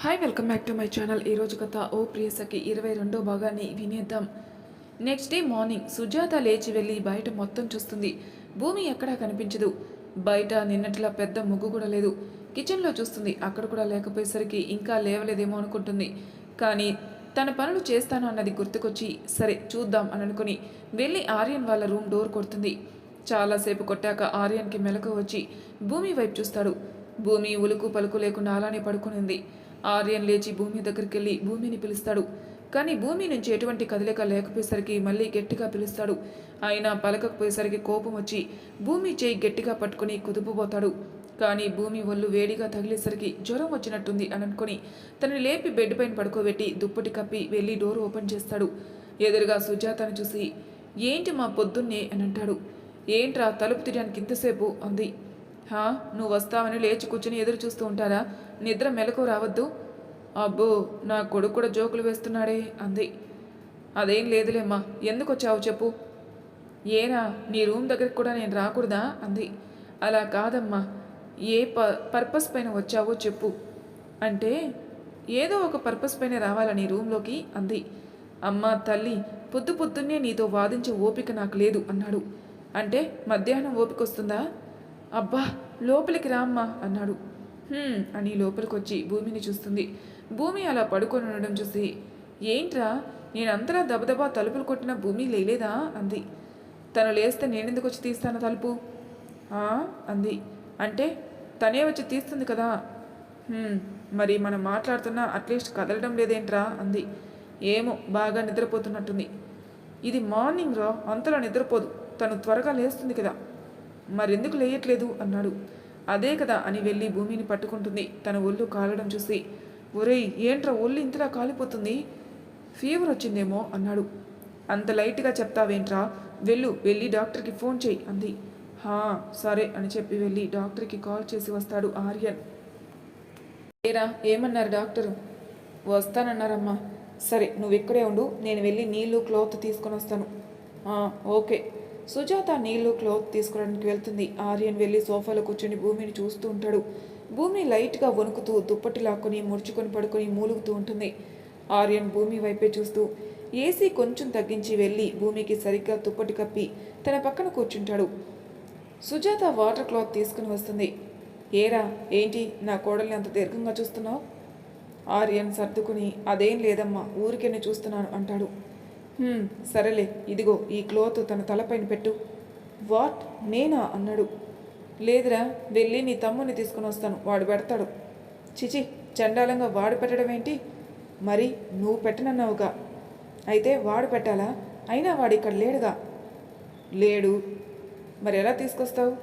Hi welcome back to my channel ఈరోజు కథ ఓ ప్రియసకి ఇరవై రెండో భాగాన్ని వినేద్దాం. నెక్స్ట్ డే మార్నింగ్ సుజాత లేచి వెళ్ళి బయట మొత్తం చూస్తుంది. భూమి ఎక్కడా కనిపించదు. బయట నిన్నట్లా పెద్ద ముగ్గు కూడా లేదు. కిచెన్లో చూస్తుంది. అక్కడ కూడా లేకపోయేసరికి ఇంకా లేవలేదేమో అనుకుంటుంది. కానీ తన పనులు చేస్తాను అన్నది గుర్తుకొచ్చి సరే చూద్దాం అని అనుకుని వెళ్ళి ఆర్యన్ వాళ్ళ రూమ్ డోర్ కొడుతుంది. చాలాసేపు కొట్టాక ఆర్యన్కి మెలకు వచ్చి భూమి వైపు చూస్తాడు. భూమి ఉలుకు పలుకు లేకుండా అలానే పడుకునింది. ఆర్యన్ లేచి భూమి దగ్గరికి వెళ్ళి భూమిని పిలుస్తాడు. కానీ భూమి నుంచి ఎటువంటి కదలిక లేకపోయేసరికి మళ్ళీ గట్టిగా పిలుస్తాడు. అయినా పలకకపోయేసరికి కోపం వచ్చి భూమి చేయి గట్టిగా పట్టుకుని కుదుపుపోతాడు కానీ భూమి ఒళ్ళు వేడిగా తగిలేసరికి జ్వరం వచ్చినట్టుంది అని అనుకుని తనని లేపి బెడ్ పైన పడుకోబెట్టి దుప్పటి కప్పి వెళ్ళి డోర్ ఓపెన్ చేస్తాడు. ఎదురుగా సుజాతను చూసి ఏంటి మా పొద్దున్నే? అని అంటాడు. ఏంట్రా తలుపు తీయడానికి ఇంతసేపు? అంది. హా నువ్వు వస్తావని లేచి కూర్చుని ఎదురు చూస్తూ ఉంటారా? నిద్ర మెలకు రావద్దు. అబ్బో నా కొడుకు కూడా జోకులు వేస్తున్నాడే అంది. అదేం లేదులేమ్మా ఎందుకు వచ్చావు చెప్పు. ఏనా నీ రూమ్ దగ్గరికి కూడా నేను రాకూడదా అంది. అలా కాదమ్మా ఏ ప పర్పస్ పైన వచ్చావో చెప్పు. అంటే ఏదో ఒక పర్పస్ పైన రావాలా నీ రూమ్లోకి అంది. అమ్మా తల్లి పొద్దు పొద్దున్నే నీతో వాదించే ఓపిక నాకు లేదు అన్నాడు. అంటే మధ్యాహ్నం ఓపిక వస్తుందా? అబ్బా లోపలికి రామ్మా అన్నాడు. అని లోపలికి వచ్చి భూమిని చూస్తుంది. భూమి అలా పడుకొని ఉండడం చూసి ఏంట్రా నేనంతలా దబదబా తలుపులు కొట్టిన భూమి లేలేదా? అంది. తను లేస్తే నేనెందుకు వచ్చి తీస్తాను తలుపు? అంది. అంటే తనే వచ్చి తీస్తుంది కదా. "హ్మ్, మరి మనం మాట్లాడుతున్నా అట్లీస్ట్ కదలడం లేదేంట్రా? అంది. ఏమో బాగా నిద్రపోతున్నట్టుంది. ఇది మార్నింగ్ రా అంతలా నిద్రపోదు. తను త్వరగా లేస్తుంది కదా. మరెందుకు లేయట్లేదు? అన్నాడు. అదే కదా అని వెళ్ళి భూమిని పట్టుకుంటుంది. తన ఒళ్ళు కాలడం చూసి ఒరేయ్ ఏంట్రా ఒళ్ళు ఇంతలా కాలిపోతుంది? ఫీవర్ వచ్చిందేమో అన్నాడు. అంత లైట్గా చెప్తావేంట్రా? వెళ్ళు వెళ్ళి డాక్టర్కి ఫోన్ చేయి అంది. హా సరే అని చెప్పి వెళ్ళి డాక్టర్కి కాల్ చేసి వస్తాడు ఆర్యన్. ఏరా ఏమన్నారు డాక్టరు? వస్తానన్నారమ్మా. సరే నువ్వు ఇక్కడే ఉండు నేను వెళ్ళి నీళ్ళు క్లాత్ తీసుకొని వస్తాను. ఓకే. సుజాత నీళ్ళు క్లోత్ తీసుకోవడానికి వెళ్తుంది. ఆర్యన్ వెళ్ళి సోఫాలో కూర్చొని భూమిని చూస్తూ ఉంటాడు. భూమి లైట్గా వణుకుతూ దుప్పటి లాక్కొని ముడుచుకొని పడుకొని మూలుగుతూ ఉంటుంది. ఆర్యన్ భూమి వైపే చూస్తూ ఏసీ కొంచెం తగ్గించి వెళ్ళి భూమికి సరిగ్గా దుప్పటి కప్పి తన పక్కన కూర్చుంటాడు. సుజాత వాటర్ క్లాత్ తీసుకుని వస్తుంది. ఏరా ఏంటి? నా కోడల్ని అంత దీర్ఘంగా చూస్తున్నావు? ఆర్యన్ సర్దుకుని అదేం లేదమ్మా ఊరికెన్ని చూస్తున్నాను అంటాడు. సరేలే ఇదిగో ఈ క్లోత్ తన తలపైన పెట్టు. వాట్? నేనా? అన్నాడు. లేదురా వెళ్ళి నీ తమ్ముని తీసుకుని వస్తాను వాడు పెడతాడు. చిచి చండాలంగా వాడు పెట్టడం ఏంటి? మరి నువ్వు పెట్టనన్నావుగా. అయితే వాడు పెట్టాలా? అయినా వాడు ఇక్కడ లేడుగా? లేడు. మరి ఎలా తీసుకొస్తావు?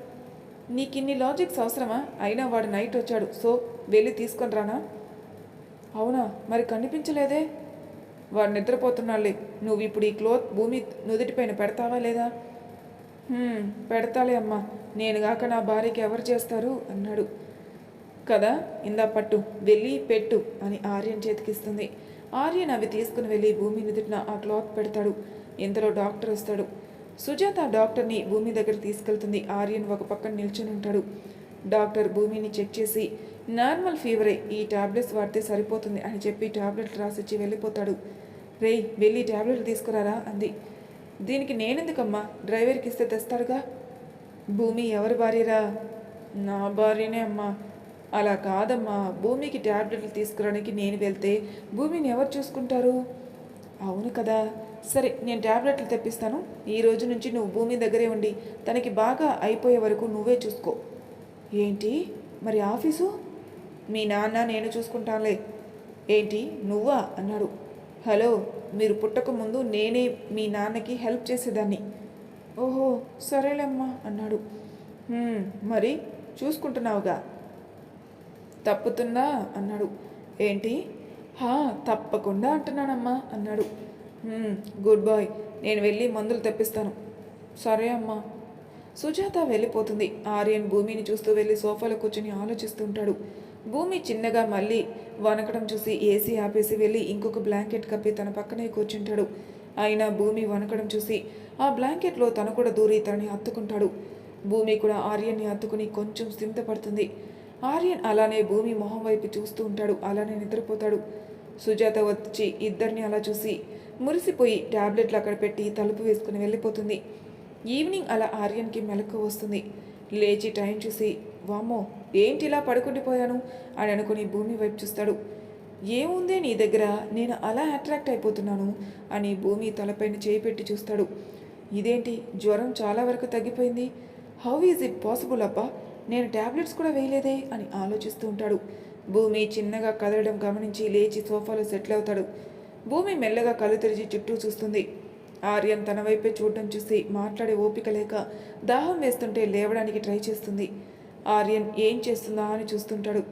నీకు ఇన్ని లాజిక్స్ అవసరమా? అయినా వాడు నైట్ వచ్చాడు సో వెళ్ళి తీసుకొని రానా? అవునా? మరి కనిపించలేదే? వాడు నిద్రపోతున్నాళ్ళే నువ్వు ఇప్పుడు ఈ క్లోత్ భూమి నుదుటిపైన పెడతావా లేదా? పెడతాలే అమ్మా. నేను గాక నా భార్యకి ఎవరు చేస్తారు? అన్నాడు. కదా ఇందా పట్టు వెళ్ళి పెట్టు అని ఆర్యన్ చేతికిస్తుంది. ఆర్యన్ అవి తీసుకుని వెళ్ళి భూమి నుదుటిన ఆ క్లాత్ పెడతాడు. ఇంతలో డాక్టర్ వస్తాడు. సుజాత డాక్టర్ని భూమి దగ్గర తీసుకెళ్తుంది. ఆర్యన్ ఒక పక్కన నిల్చొని ఉంటాడు. డాక్టర్ భూమిని చెక్ చేసి నార్మల్ ఫీవరే ఈ టాబ్లెట్స్ వాడితే సరిపోతుంది అని చెప్పి టాబ్లెట్ రాసిచ్చి వెళ్ళిపోతాడు. రేయ్ వెళ్ళి టాబ్లెట్లు తీసుకురారా? అంది. దీనికి నేనెందుకమ్మా? డ్రైవర్కి ఇస్తే తెస్తాడుగా? భూమి ఎవరి భార్యరా? నా భార్యనే అమ్మా. అలా కాదమ్మా. భూమికి ట్యాబ్లెట్లు తీసుకురావడానికి నేను వెళ్తే భూమిని ఎవరు చూసుకుంటారు? అవును కదా. సరే నేను ట్యాబ్లెట్లు తెప్పిస్తాను. ఈ రోజు నుంచి నువ్వు భూమి దగ్గరే ఉండి తనకి బాగా అయిపోయే వరకు నువ్వే చూసుకో. ఏంటి? మరి ఆఫీసు? మీ నాన్న నేను చూసుకుంటానులే. ఏంటి? నువ్వా? అన్నాడు. హలో మీరు పుట్టక ముందు నేనే మీ నాన్నకి హెల్ప్ చేసేదాన్ని. ఓహో సరేలేమ్మా అన్నాడు. మరి చూసుకుంటున్నావుగా. తప్పుతుందా అన్నాడు. ఏంటి? హా తప్పకుండా అంటున్నానమ్మా అన్నాడు. గుడ్ బాయ్ నేను వెళ్ళి మందులు తెప్పిస్తాను. సరే అమ్మా. సుజాత వెళ్ళిపోతుంది. ఆర్యన్ భూమిని చూస్తూ వెళ్ళి సోఫాలో కూర్చొని ఆలోచిస్తుంటాడు భూమి చిన్నగా మళ్ళీ వనకడం చూసి ఏసీ ఆపేసి వెళ్ళి ఇంకొక బ్లాంకెట్ కప్పి తన పక్కనే కూర్చుంటాడు. అయినా భూమి వనకడం చూసి ఆ బ్లాంకెట్లో తను కూడా దూరి తనని హత్తుకుంటాడు భూమి కూడా ఆర్యన్ని హత్తుకుని కొంచెం స్థిమితపడుతుంది ఆర్యన్ అలానే భూమి మొహం వైపు చూస్తూ ఉంటాడు. అలానే నిద్రపోతాడు. సుజాత వచ్చి ఇద్దరిని అలా చూసి మురిసిపోయి టాబ్లెట్లు అక్కడ పెట్టి తలుపు వేసుకుని వెళ్ళిపోతుంది. ఈవినింగ్ అలా ఆర్యన్కి మెలకు వస్తుంది. లేచి టైం చూసి వామ్మో ఏంటి ఇలా పడుకుండిపోయాను అని అనుకుని భూమి వైపు చూస్తాడు. ఏముంది నీ దగ్గర? నేను అలా అట్రాక్ట్ అయిపోతున్నాను అని భూమి తలపైన చేయి పెట్టి చూస్తాడు. ఇదేంటి? జ్వరం చాలా వరకు తగ్గిపోయింది. హౌ ఈజ్ ఇట్ పాసిబుల్ అబ్బా? నేను టాబ్లెట్స్ కూడా వేయలేదే అని ఆలోచిస్తూ ఉంటాడు. భూమి చిన్నగా కదలడం గమనించి లేచి సోఫాలో సెటిల్ అవుతాడు. భూమి మెల్లగా కళ్ళు తెరిచి చుట్టూ చూస్తుంది. ఆర్యన్ తన వైపే చూడడం చూసి మాట్లాడే ఓపిక లేక దాహం వేస్తుంటే లేవడానికి ట్రై చేస్తుంది. ఆర్యన్ ఏం చేస్తుందా అని చూస్తుంటాడు.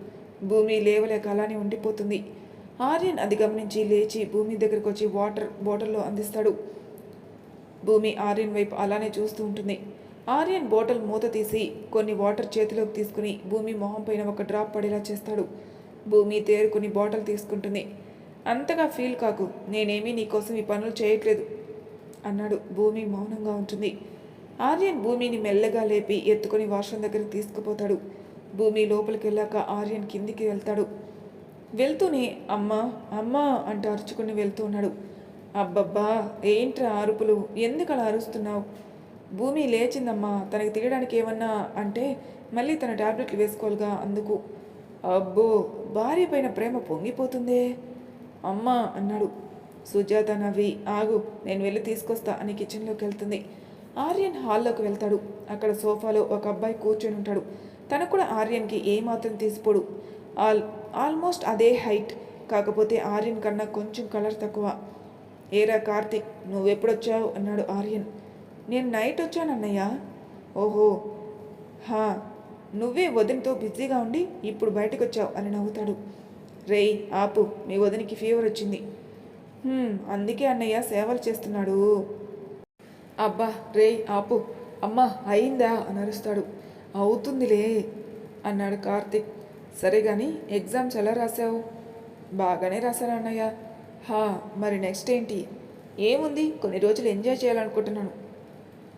భూమి లేవలేక అలానే ఉండిపోతుంది. ఆర్యన్ అది గమనించి లేచి భూమి దగ్గరకు వచ్చి వాటర్ బాటిల్లో అందిస్తాడు. భూమి ఆర్యన్ వైపు అలానే చూస్తూ ఉంటుంది. ఆర్యన్ బాటిల్ మూత తీసి కొన్ని వాటర్ చేతిలోకి తీసుకుని భూమి మొహం పైన ఒక డ్రాప్ పడేలా చేస్తాడు. భూమి తేరుకుని బాటిల్ తీసుకుంటుంది. అంతగా ఫీల్ కాకు. నేనేమీ నీకోసం ఈ పనులు చేయట్లేదు అన్నాడు. భూమి మౌనంగా ఉంటుంది. ఆర్యన్ భూమిని మెల్లగా లేపి ఎత్తుకొని వాష్రూమ్ దగ్గరికి తీసుకుపోతాడు. భూమి లోపలికి వెళ్ళాక ఆర్యన్ కిందికి వెళ్తాడు. వెళ్తూనే అమ్మా అమ్మా అంటూ అరుచుకుని వెళ్తూ ఉన్నాడు. అబ్బబ్బా ఏంట్రా అరుపులు? ఎందుకు అలా అరుస్తున్నావు? భూమి లేచిందమ్మా తనకి తినడానికి ఏమన్నా అంటే మళ్ళీ తన టాబ్లెట్లు వేసుకోవాలిగా అందుకు. అబ్బో భార్య పైన ప్రేమ పొంగిపోతుందే? అమ్మా అన్నాడు. సుజాత నవ్వి ఆగు నేను వెళ్ళి తీసుకొస్తా అని కిచెన్లోకి వెళ్తుంది. ఆర్యన్ హాల్లోకి వెళ్తాడు. అక్కడ సోఫాలో ఒక అబ్బాయి కూర్చొని ఉంటాడు. తను కూడా ఆర్యన్కి ఏమాత్రం తీసిపోడు. ఆల్ ఆల్మోస్ట్ అదే హైట్. కాకపోతే ఆర్యన్ కన్నా కొంచెం కలర్ తక్కువ. ఏరా కార్తిక్ నువ్వెప్పుడొచ్చావు? అన్నాడు ఆర్యన్. నేను నైట్ వచ్చానన్నయ్య ఓహో. హా నువ్వే వదినతో బిజీగా ఉండి ఇప్పుడు బయటకు వచ్చావు అని నవ్వుతాడు. రేయ్ ఆపు. మీ వదినికి ఫీవర్ వచ్చింది అందుకే అన్నయ్య సేవలు చేస్తున్నాడు. అబ్బా రే ఆపు. అమ్మా అయిందా? అని అరుస్తాడు. అవుతుందిలే అన్నాడు కార్తిక్. సరే కానీ ఎగ్జామ్స్ ఎలా రాసావు బాగానే రాశాను అన్నయ్య. హా మరి నెక్స్ట్ ఏంటి? ఏముంది? కొన్ని రోజులు ఎంజాయ్ చేయాలనుకుంటున్నాను.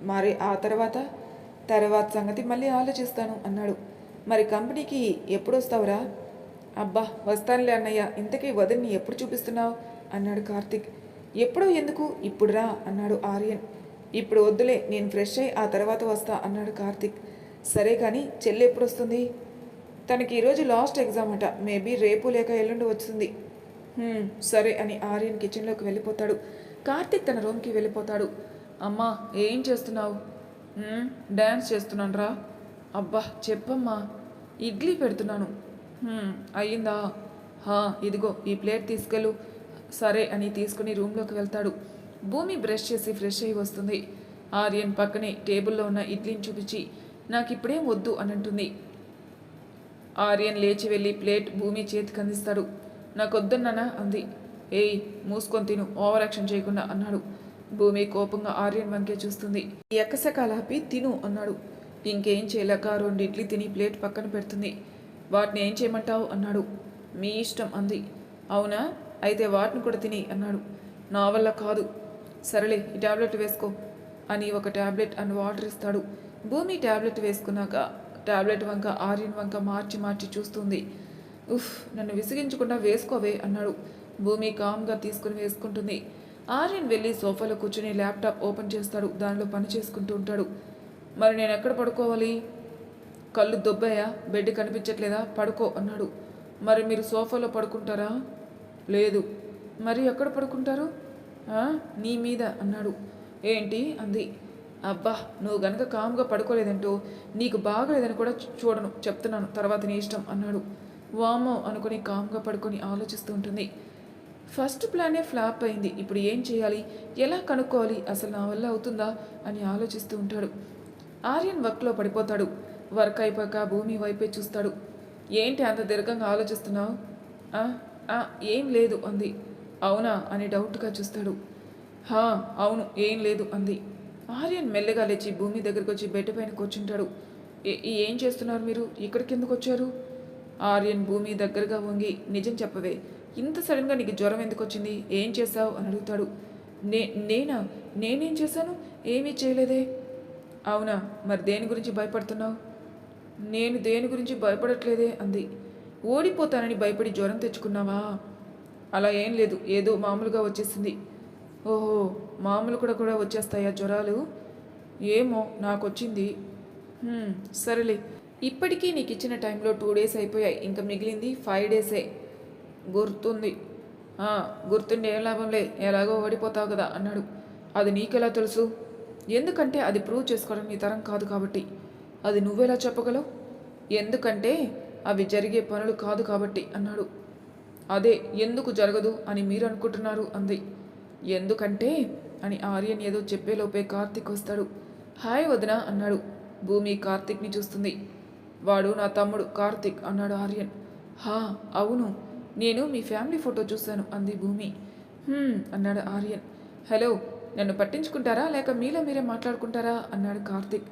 మరి ఆ తర్వాత? తర్వాత సంగతి మళ్ళీ ఆలోచిస్తాను అన్నాడు. మరి కంపెనీకి ఎప్పుడు వస్తావురా అబ్బా వస్తానులే అన్నయ్య. ఇంతకీ వదిన్ని ఎప్పుడు చూపిస్తున్నావు? అన్నాడు కార్తిక్. ఎప్పుడో ఎందుకు? ఇప్పుడురా అన్నాడు ఆర్యన్. ఇప్పుడు వద్దులే నేను ఫ్రెష్ అయ్యి ఆ తర్వాత వస్తా అన్నాడు కార్తిక్. సరే కానీ చెల్లి ఎప్పుడు వస్తుంది తనకి ఈరోజు లాస్ట్ ఎగ్జామ్ అట. మేబీ రేపు లేక ఎల్లుండి వస్తుంది సరే అని ఆర్యన్ కిచెన్లోకి వెళ్ళిపోతాడు. కార్తిక్ తన రూమ్కి వెళ్ళిపోతాడు. అమ్మా ఏం చేస్తున్నావు? డ్యాన్స్ చేస్తున్నాను రా. అబ్బా చెప్పమ్మా. ఇడ్లీ పెడుతున్నాను. అయ్యిందా? హా ఇదిగో ఈ ప్లేట్ తీసుకెళ్ళు. సరే అని తీసుకుని రూమ్లోకి వెళ్తాడు. భూమి బ్రష్ చేసి ఫ్రెష్ అయ్యి వస్తుంది. ఆర్యన్ పక్కనే టేబుల్లో ఉన్న ఇడ్లీని చూపించి నాకు ఇప్పుడే వద్దు అని అంటుంది ఆర్యన్ లేచి వెళ్ళి ప్లేట్ భూమి చేతికి అందిస్తాడు. నాకొద్దన్నానా? అంది. ఏయ్ మూసుకొని తిను ఓవరాక్షన్ చేయకుండా అన్నాడు. భూమి కోపంగా ఆర్యన్ వంకే చూస్తుంది. ఎక్కసకాలాపి తిను అన్నాడు. ఇంకేం చేయలేక రెండు ఇడ్లీ తిని ప్లేట్ పక్కన పెడుతుంది. వాటిని ఏం చేయమంటావు? అన్నాడు. మీ ఇష్టం అంది. అవునా? అయితే వాటిని కూడా తిని అన్నాడు. నా వల్ల కాదు. సరేలే ఈ టాబ్లెట్ వేసుకో అని ఒక టాబ్లెట్ అండ్ వాటర్ ఇస్తాడు. భూమి టాబ్లెట్ వేసుకున్నాక ట్యాబ్లెట్ వంక ఆర్యన్ వంక మార్చి మార్చి చూస్తుంది. ఉఫ్ నన్ను విసిగించకుండా వేసుకోవే అన్నాడు. భూమి కామ్గా తీసుకుని వేసుకుంటుంది. ఆర్యన్ వెళ్ళి సోఫాలో కూర్చుని ల్యాప్టాప్ ఓపెన్ చేస్తాడు. దానిలో పని చేసుకుంటూ ఉంటాడు. మరి నేను ఎక్కడ పడుకోవాలి? కళ్ళు దొబ్బాయా? బెడ్ కనిపించట్లేదా? పడుకో అన్నాడు. మరి మీరు సోఫాలో పడుకుంటారా? లేదు. మరి ఎక్కడ పడుకుంటారు? నీ మీద అన్నాడు. ఏంటి? అంది. అబ్బా నువ్వు గనక కామ్గా పడుకోలేదంటూ నీకు బాగలేదని కూడా చూడను. చెప్తున్నాను. తర్వాత నీ ఇష్టం అన్నాడు. వామో అనుకుని కామ్గా పడుకొని ఆలోచిస్తూ ఉంటుంది. ఫస్ట్ ప్లానే ఫ్లాప్ అయింది. ఇప్పుడు ఏం చేయాలి? ఎలా కనుక్కోవాలి? అసలు నా వల్ల అవుతుందా? అని ఆలోచిస్తూ ఉంటాడు. ఆర్యన్ వర్క్లో పడిపోతాడు. వర్క్ అయిపోయాక భూమి వైపే చూస్తాడు. ఏంటి అంత దీర్ఘంగా ఆలోచిస్తున్నావు? ఆ, ఏం లేదు అంది. అవునా? అని డౌట్గా చూస్తాడు. హా అవును ఏం లేదు అంది. ఆర్యన్ మెల్లగా లేచి భూమి దగ్గరకు వచ్చి బెడ్ పైన కూర్చుంటాడు. "ఏ- ఏం చేస్తున్నారు మీరు? ఇక్కడికి ఎందుకు వచ్చారు ఆర్యన్ భూమి దగ్గరగా వంగి నిజం చెప్పవే ఇంత సడన్గా నీకు జ్వరం ఎందుకు వచ్చింది ఏం చేశావు? అని అడుగుతాడు. నే నేనా? నేనేం చేశాను? ఏమీ చేయలేదే. అవునా మరి దేని గురించి భయపడుతున్నావు? నేను దేని గురించి భయపడట్లేదే అంది. ఓడిపోతానని భయపడి జ్వరం తెచ్చుకున్నావా? అలా ఏం లేదు. ఏదో మామూలుగా వచ్చేసింది. ఓహో మామూలు కూడా కూడా వచ్చేస్తాయా జ్వరాలు? ఏమో నాకు వచ్చింది సరేలే. ఇప్పటికీ నీకు ఇచ్చిన టైంలో టూ డేస్ అయిపోయాయి. ఇంకా మిగిలింది ఫైవ్ డేసే. గుర్తుంది. గుర్తుండే గుర్తుండి ఏం లాభంలే. ఎలాగో ఓడిపోతావు కదా అన్నాడు. అది నీకెలా తెలుసు? ఎందుకంటే అది ప్రూవ్ చేసుకోవడం నీ తరం కాదు కాబట్టి. అది నువ్వెలా చెప్పగలవు? ఎందుకంటే అవి జరిగే పనులు కాదు కాబట్టి అన్నాడు. అదే ఎందుకు జరగదు అని మీరు అనుకుంటున్నారు అంది. ఎందుకంటే అని ఆర్యన్ ఏదో చెప్పేలోపే కార్తిక్ వస్తాడు. హాయ్ వదిన అన్నాడు. భూమి కార్తిక్ని చూస్తుంది. వాడు నా తమ్ముడు కార్తిక్ అన్నాడు ఆర్యన్. హా అవును. నేను మీ ఫ్యామిలీ ఫోటో చూశాను అంది భూమి. అన్నాడు ఆర్యన్. హలో నన్ను పట్టించుకుంటారా లేక మీలో మీరే మాట్లాడుకుంటారా అన్నాడు కార్తిక్.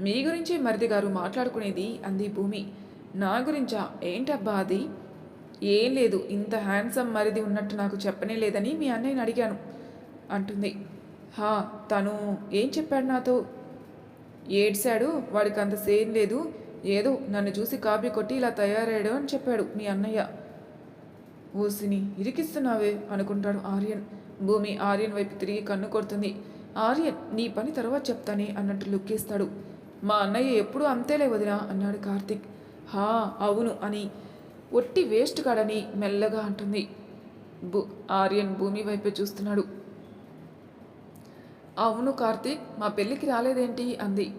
మీ గురించి మరిది గారు మాట్లాడుకునేది అంది భూమి. నా గురించా? ఏంటబ్బా అది? ఏం లేదు ఇంత హ్యాండ్సమ్ మరిది ఉన్నట్టు నాకు చెప్పనే లేదని మీ అన్నయ్యని అడిగాను. అంటుంది. హా తను ఏం చెప్పాడు నాతో? ఏడ్చాడు వాడికి అంత సేమ్ లేదు. ఏదో నన్ను చూసి కాపీ కొట్టి ఇలా తయారయ్యాడు అని చెప్పాడు మీ అన్నయ్య. ఓసిని ఇరికిస్తున్నావే అనుకుంటాడు ఆర్యన్. భూమి ఆర్యన్ వైపు తిరిగి కన్ను కొడుతుంది. ఆర్యన్ నీ పని తర్వాత చెప్తానే అన్నట్టు లుక్కేస్తాడు. మా అన్నయ్య ఎప్పుడూ అంతేలే వదినా అన్నాడు కార్తిక్. హా అవును అని ఒట్టి వేస్ట్ కాడని మెల్లగా అంటుంది. భూ ఆర్యన్ భూమి వైపే చూస్తున్నాడు. అవును కార్తీక్ మా పెళ్ళికి రాలేదేంటి? అంది.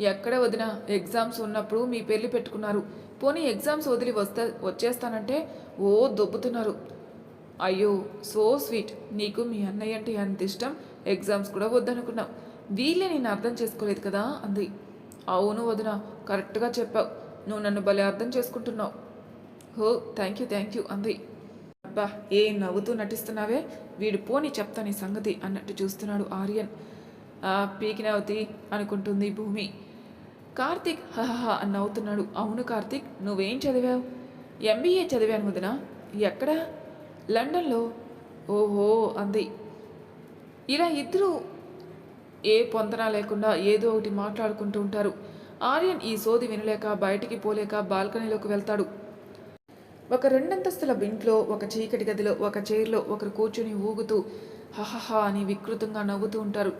ఎక్కడ వదినా ఎగ్జామ్స్ ఉన్నప్పుడు మీ పెళ్ళి పెట్టుకున్నారు. పోనీ ఎగ్జామ్స్ వదిలి వస్తా వచ్చేస్తానంటే ఓ దొబ్బుతున్నారు. అయ్యో సో స్వీట్. నీకు మీ అన్నయ్య అంటే ఎంత ఇష్టం ఎగ్జామ్స్ కూడా వద్దనుకున్నావు వీళ్ళే నేను అర్థం చేసుకోలేదు కదా అంది. అవును వదిన కరెక్ట్గా చెప్పావు. నువ్వు నన్ను భలే అర్థం చేసుకుంటున్నావు. హో థ్యాంక్ యూ థ్యాంక్ యూ అంది. అబ్బా ఏ నవ్వుతూ నటిస్తున్నావే? వీడు పోని చెప్తా నీ సంగతి అన్నట్టు చూస్తున్నాడు ఆర్యన్. పీకినవతి అనుకుంటుంది భూమి. కార్తిక్ హహహ అని నవ్వుతున్నాడు. అవును కార్తిక్ నువ్వేం చదివావు? ఎంబీఏ చదివాను వదిన. ఎక్కడ? లండన్లో. ఓహో అంది. ఇలా ఇద్దరు ఏ పొందన లేకుండా ఏదో ఒకటి మాట్లాడుకుంటూ ఉంటారు. ఆర్యన్ ఈ సోది వినలేక బయటికి పోలేక బాల్కనీలోకి వెళ్తాడు. ఒక రెండంతస్తుల ఇంట్లో ఒక చీకటి గదిలో ఒక చైర్లో ఒకరు కూర్చుని ఊగుతూ హహహా అని వికృతంగా నవ్వుతూ ఉంటారు.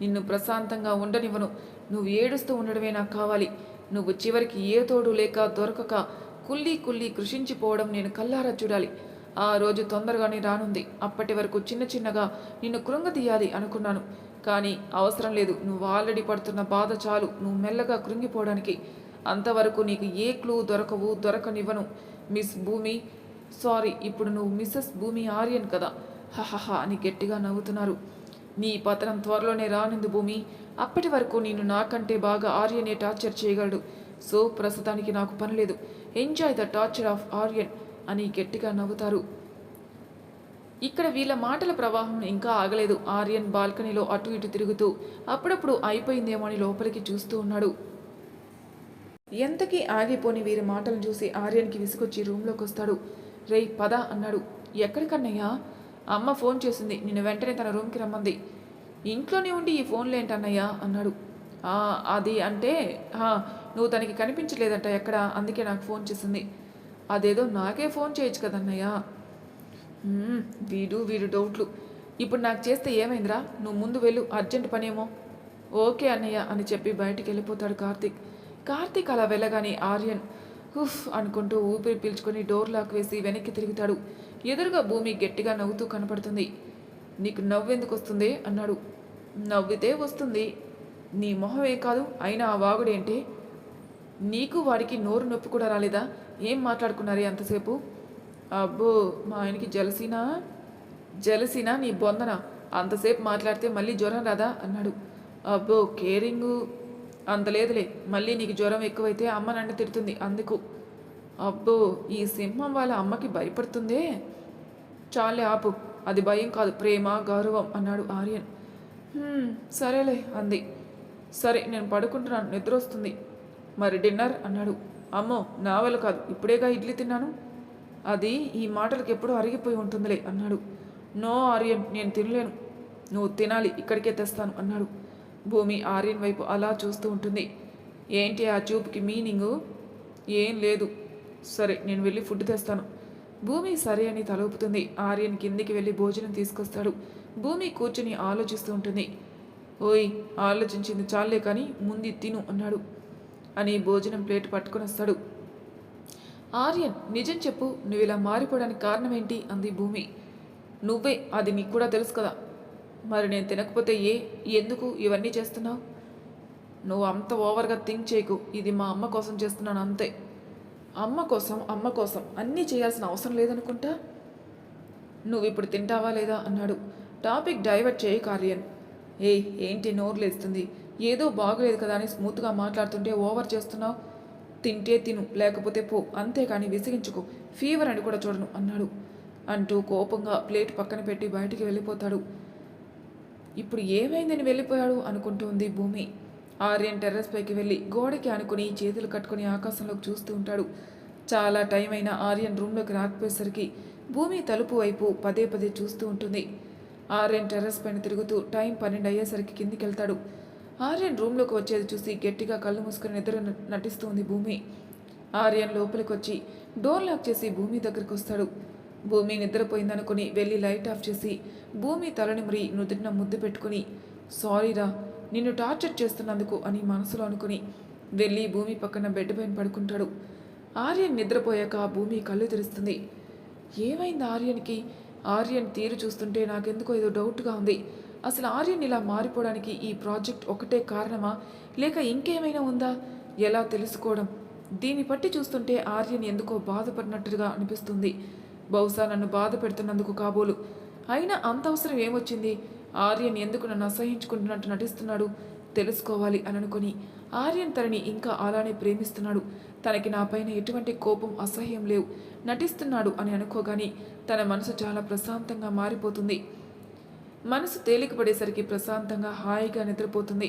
నిన్ను ప్రశాంతంగా ఉండనివ్వను. నువ్వు ఏడుస్తూ ఉండడమే నాకు కావాలి. నువ్వు చివరికి ఏ తోడు లేక దొరకక కుల్లీ కుల్లీ కృషించిపోవడం నేను కల్లారా చూడాలి. ఆ రోజు తొందరగానే రానుంది. అప్పటి వరకు చిన్న చిన్నగా నిన్ను కృంగతీయాలి అనుకున్నాను. కానీ అవసరం లేదు. నువ్వు ఆల్రెడీ పడుతున్న బాధ చాలు. నువ్వు మెల్లగా కృంగిపోవడానికి. అంతవరకు నీకు ఏ క్లూ దొరకవు దొరకనివ్వను. మిస్ భూమి సారీ ఇప్పుడు నువ్వు మిస్సెస్ భూమి ఆర్యన్ కదా? హహహ అని గట్టిగా నవ్వుతున్నారు. నీ పతనం త్వరలోనే రానుంది భూమి. అప్పటి వరకు నేను నాకంటే బాగా ఆర్యనే టార్చర్ చేయగలడు. సో ప్రస్తుతానికి నాకు పని లేదు. Enjoy the torture of Aryan అని గట్టిగా నవ్వుతారు. ఇక్కడ వీళ్ళ మాటల ప్రవాహం ఇంకా ఆగలేదు. ఆర్యన్ బాల్కనీలో అటు ఇటు తిరుగుతూ అప్పుడప్పుడు అయిపోయిందేమో అని లోపలికి చూస్తూ ఉన్నాడు. ఎంతకీ ఆగిపోని వీరి మాటలను చూసి ఆర్యన్కి విసుకొచ్చి రూమ్లోకి వస్తాడు రేయ్ పద అన్నాడు. ఎక్కడికన్నయ్యా అమ్మ ఫోన్ చేసింది. నిన్ను వెంటనే తన రూమ్కి రమ్మంది. ఇంట్లోనే ఉండి ఈ ఫోన్లు ఏంటన్నయ్యా అన్నాడు. అది అంటే నువ్వు తనకి కనిపించలేదంట ఎక్కడ? అందుకే నాకు ఫోన్ చేసింది. అదేదో నాకే ఫోన్ చేయొచ్చు కదన్నయ్యా వీడు వీడు డౌట్లు. ఇప్పుడు నాకు చేస్తే ఏమైందిరా? నువ్వు ముందు వెళ్ళు అర్జెంట్ పనేమో. ఓకే అన్నయ్య అని చెప్పి బయటికి వెళ్ళిపోతాడు కార్తీక్. కార్తీక్ అలా వెళ్ళగానే ఆర్యన్ హుఫ్ అనుకుంటూ ఊపిరి పీల్చుకొని డోర్ లాక్ వేసి వెనక్కి తిరుగుతాడు. ఎదురుగా భూమి గట్టిగా నవ్వుతూ కనపడుతుంది. నీకు నవ్వెందుకు వస్తుంది? అన్నాడు. నవ్వితే వస్తుంది. నీ మొహమే కాదు అయినా ఆ వాగుడేంటి? నీకు వాడికి నోరు నొప్పి కూడా రాలేదా? ఏం మాట్లాడుకున్నారే అంతసేపు? అబ్బో మా ఆయనకి జలసీనా? జలసీనా? నీ బొందన. అంతసేపు మాట్లాడితే మళ్ళీ జ్వరం రాదా? అన్నాడు. అబ్బో కేరింగు. అంత లేదులే మళ్ళీ నీకు జ్వరం ఎక్కువైతే అమ్మ నన్ను తిడుతుంది అందుకు. అబ్బో ఈ సింహం వాళ్ళ అమ్మకి భయపడుతుందే? చాలే ఆపు అది భయం కాదు ప్రేమ గౌరవం అన్నాడు ఆర్యన్. సరేలే అంది. సరే నేను పడుకుంటున్నాను నిద్ర వస్తుంది మరి డిన్నర్ అన్నాడు. అమ్మో నా వల్ల కాదు ఇప్పుడేగా ఇడ్లీ తిన్నాను? అది ఈ మాటలకు ఎప్పుడూ అరిగిపోయి ఉంటుందిలే అన్నాడు. నో ఆర్యన్ నేను తినలేను. నువ్వు తినాలి ఇక్కడికే తెస్తాను అన్నాడు. భూమి ఆర్యన్ వైపు అలా చూస్తూ ఉంటుంది. ఏంటి ఆ చూపుకి మీనింగు? ఏం లేదు. సరే నేను వెళ్ళి ఫుడ్ తెస్తాను. భూమి సరే అని తలూపుతుంది. ఆర్యన్ కిందికి వెళ్ళి భోజనం తీసుకొస్తాడు. భూమి కూర్చుని ఆలోచిస్తూ ఉంటుంది. ఓయ్ ఆలోచించింది చాలే కానీ ముందు తిను అన్నాడు. అని భోజనం ప్లేట్ పట్టుకొని వస్తాడు. ఆర్యన్ నిజం చెప్పు. నువ్వు ఇలా మారిపోవడానికి కారణం ఏంటి అంది భూమి. నువ్వే అది నీకు కూడా తెలుసు కదా. మరి నేను తినకపోతే ఏ ఎందుకు ఇవన్నీ చేస్తున్నావు? నువ్వు అంత ఓవర్గా థింక్ చేయకు. ఇది మా అమ్మ కోసం చేస్తున్నాను అంతే. అమ్మ కోసం అమ్మ కోసం అన్నీ చేయాల్సిన అవసరం లేదనుకుంటా? నువ్వు ఇప్పుడు తింటావా లేదా? అన్నాడు. టాపిక్ డైవర్ట్ చేయి కార్యన్. ఏ ఏంటి నోరు లేస్తుంది? ఏదో బాగలేదు కదా అని స్మూత్గా మాట్లాడుతుంటే ఓవర్ చేస్తున్నావు? తింటే తిను లేకపోతే పో. అంతేకాని విసిగించుకో. ఫీవర్ అని కూడా చూడను అన్నాడు. అంటూ కోపంగా ప్లేట్ పక్కన పెట్టి బయటికి వెళ్ళిపోతాడు. ఇప్పుడు ఏమైందని వెళ్ళిపోయాడు అనుకుంటూ ఉంది భూమి. ఆర్యన్ టెర్రస్ పైకి వెళ్ళి గోడకి ఆనుకుని చేతులు కట్టుకుని ఆకాశంలోకి చూస్తూ ఉంటాడు. చాలా టైం అయిన ఆర్యన్ రూమ్లోకి రాకపోయేసరికి భూమి తలుపు వైపు పదే పదే చూస్తూ ఉంటుంది. ఆర్యన్ టెర్రస్ పైన తిరుగుతూ టైం పన్నెండు అయ్యేసరికి కిందికి వెళ్తాడు ఆర్యన్ రూమ్లోకి వచ్చేది చూసి గట్టిగా కళ్ళు మూసుకుని నిద్ర నటిస్తుంది భూమి. ఆర్యన్ లోపలికి వచ్చి డోర్ లాక్ చేసి భూమి దగ్గరికి వస్తాడు భూమి నిద్రపోయిందనుకుని వెళ్ళి లైట్ ఆఫ్ చేసి భూమి తలనిమిరి నుదిరిన ముద్దు పెట్టుకుని సారీరా నిన్ను టార్చర్ చేస్తున్నందుకు అని మనసులో అనుకుని వెళ్ళి భూమి పక్కన బెడ్ పైన పడుకుంటాడు. ఆర్యన్ నిద్రపోయాక భూమి కళ్ళు తెరుస్తుంది. ఏమైంది ఆర్యన్కి? ఆర్యన్ తీరు చూస్తుంటే నాకెందుకో ఏదో డౌట్గా ఉంది. అసలు ఆర్యన్ ఇలా మారిపోవడానికి ఈ ప్రాజెక్ట్ ఒకటే కారణమా? లేక ఇంకేమైనా ఉందా? ఎలా తెలుసుకోవడం? దీన్ని బట్టి చూస్తుంటే ఆర్యన్ ఎందుకో బాధపడినట్టుగా అనిపిస్తుంది. బహుశా నన్ను బాధ పెడుతున్నందుకు కాబోలు. అయినా అంత అవసరం ఏమొచ్చింది? ఆర్యన్ ఎందుకు నన్ను అసహించుకుంటున్నట్టు నటిస్తున్నాడు? తెలుసుకోవాలి అని అనుకుని ఆర్యన్ తనని ఇంకా అలానే ప్రేమిస్తున్నాడు. తనకి నాపైన ఎటువంటి కోపం అసహ్యం లేవు. నటిస్తున్నాడు అని అనుకోగాని తన మనసు చాలా ప్రశాంతంగా మారిపోతుంది. మనసు తేలికపడేసరికి ప్రశాంతంగా హాయిగా నిద్రపోతుంది.